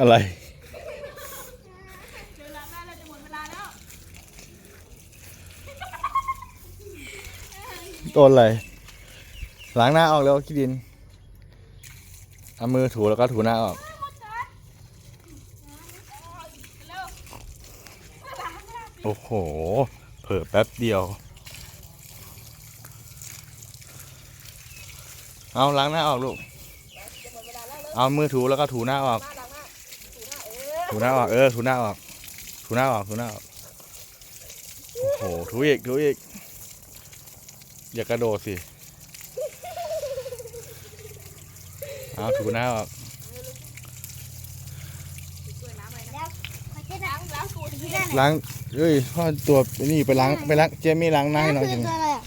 อะไร เดี๋ยวล้น้เราจะหมดเวลาแล้วต้นอะไร ล้างหน้าออกแล้วขี้ดิน เอามือถูแล้วก็ถูหน้าออก โอ้โห เผลอแป๊บเดียว เอาล้างหน้าออกลูก เอามือถูแล้วก็ถูหน้าออก ถูหน้าออกเออถูหน้าออกถูหน้าออกถูหน้าออกโอ้โหถูอีกถูอีกอย่ากระโดดสิเอาถูหน้าออกล้างล้างตูดที่ได้ล้างเอ้ยพ่อตัวไอ้นี่ไปล้างไปล้างเจมี่ล้างหน้าให้หน่อยคืสิออะไรอะ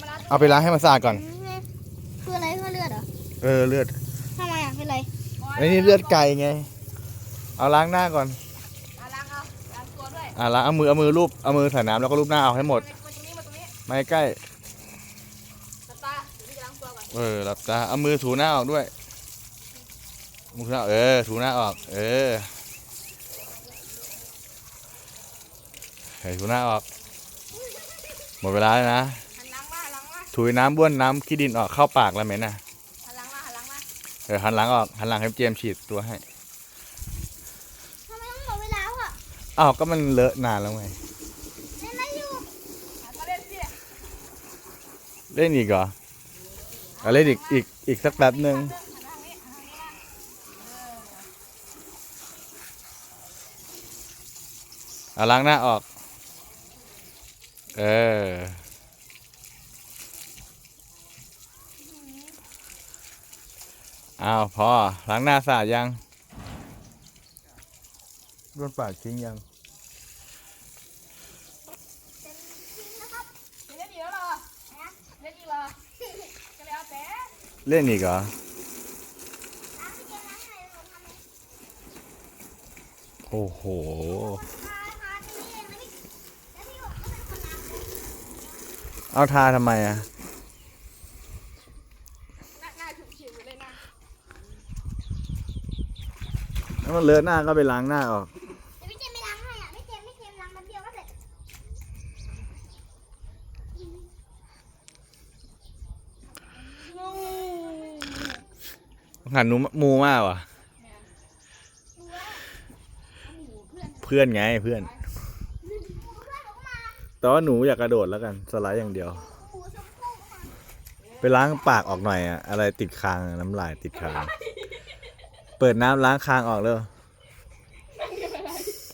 มาล้างเอาไปล้างให้มันสะอาดก่อนคืออะไรเพื่อเลือดเหรอเออเลือดทำไมอะเป็นไรไอ้นี่เลือดไก่ไง เอาล้างหน้าก่อนล้างเอาล้างตัวด้วยอะล้างเอามือเอามือรูปเอามือใส่น้ำแล้วก็รูปหน้าเอาให้หมด มาตรงนี้มาตรงนี้ไม่ใกล้ ตาตาเดี๋ยวพี่จะล้างตัวก่อนเออหลับตาเอามือถูหน้าออกด้วยมือถูหน้าเออ ถูหน้าออก เออให้ถูหน้าออก หมดเวลาแล้วนะ หันล้างมาล้างมาถูน้ำบ้วนน้ำขี้ดินออกเข้าปากแล้วไหมนะหันล้างมาหันล้างมา เออหันหลังออกหันหลังให้เจมส์ฉีดตัวให้ ทำไมต้องหมดเวลา อ้าวก็มันเลอะนานแล้วไงเล่นอะไรอยู่เล่นอีกเหรอเอาเล่นอีกอีกอีกสักแป๊บหนึ่งหันทางน่ะเอาล้างหน้าออก เออ อ้าวพอล้างหน้าสะอาดยังร่วนปากทิ้งยัง เล่นอีกแล้วเหรอเล่นอีกเหรอก็แล้วแต่ เล่นอีกเหรอโอ้โห เอาทาทำไมอะหน้าหน้าฉุกฉิวเลยนะถ้ามันเลอะหน้าก็ไปล้างหน้าออก เดี๋ยวพี่เจมไม่ล้างให้อะไม่เจมไม่เจมล้างแป๊บเดียวก็เสร็จ หันหนูมูมากว่ะ เพื่อนไงเพื่อน แต่ว่าหนูอยากกระโดดแล้วกัน สไลด์อย่างเดียวหมูชมพู่มาไปล้างปากออกหน่อยอะอะไรติดคางอะน้ำลายติดคาง เปิดน้ำล้างคางออกเร็ว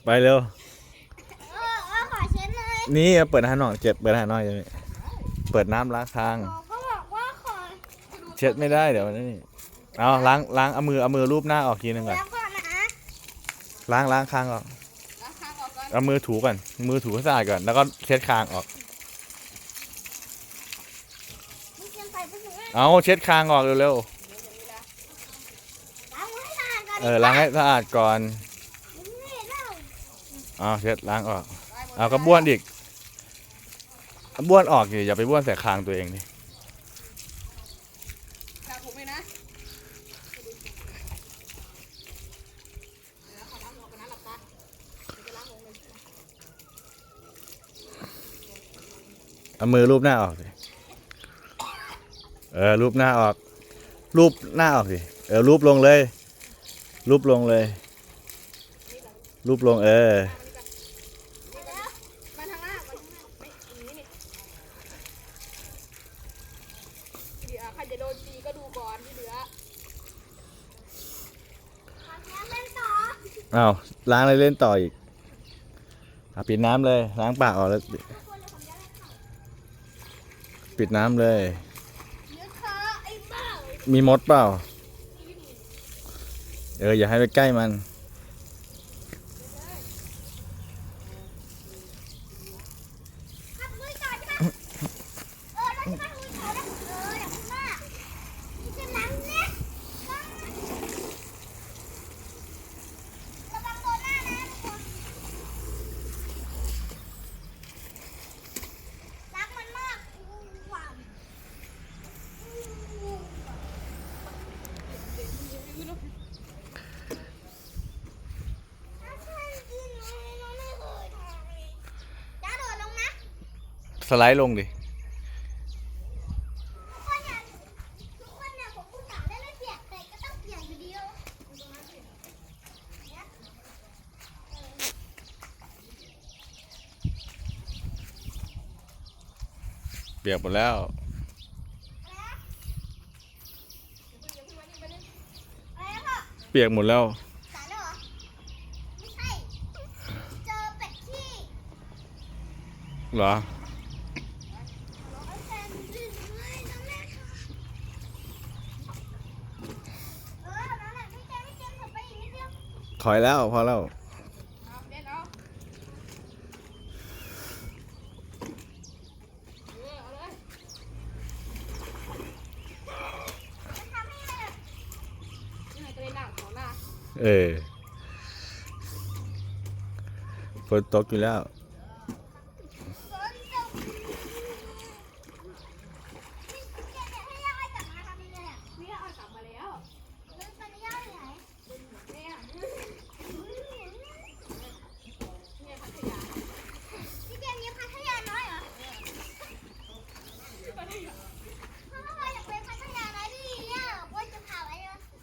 ไปเร็ว เออเออขอเช็ดหน่อยนี่เปิดให้หน่อยเจ็บเปิดให้หน่อยจะเปิดน้ำล้างคางหมอก็บอกว่าขอ เช็ดไม่ได้เดี๋ยวนี่ เอาล้างล้างเอามือเอามือรูปหน้าออกทีนึงก่อน แล้วก่อนนะล้างล้างคางออกล้างข้างออกก่อนเอามือถูก่อน มือถูให้สะอาดก่อน แล้วก็เช็ดคางออกพี่เจมใส่ไปถึงเอาเช็ดคางออกเร็วล้างมือให้สะอาดก่อนๆ เออล้างให้สะอาดก่อนนี่เล่าเอาเช็ดล้างออกได้หมดเอาก็บ้วนอีกบ้วนออกดิอย่าไปบ้วนใส่คางตัวเองดิ จากผมเลยนะเดี๋ยวขอล้างหัวกันนะหลับตาเดี๋ยวจะล้างหัวเลย เอามือรูปหน้าออกสิเออรูปหน้าออก รูปหน้าออกสิเออรูปลงเลย รูปลงเลย รูปลงเออมาทางหน้ามาทางหน้าไม่อย่างนี้นี่เดี๋ยวใครจะโดนตีก็ดูก่อนที่เหลือขอน้ำเล่นต่ออ้าวล้างอะไรเล่นต่ออีกอะปิดน้ำเลยล้างปากออกแล้ว ปิดน้ำเลยเดี๋ยวเธอไอ้บ้ามีมดเปล่า เออ อย่าให้ไปใกล้มัน สไลด์ลงดิเปียกหมดแล้วเปียกหมดแล้วเหรอ ถอยแล้วพอแล้วเออฝนตกอยู่แล้ว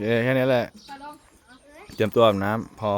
คแค่นี้แหละ เตรียมตัวอาบน้ำพอ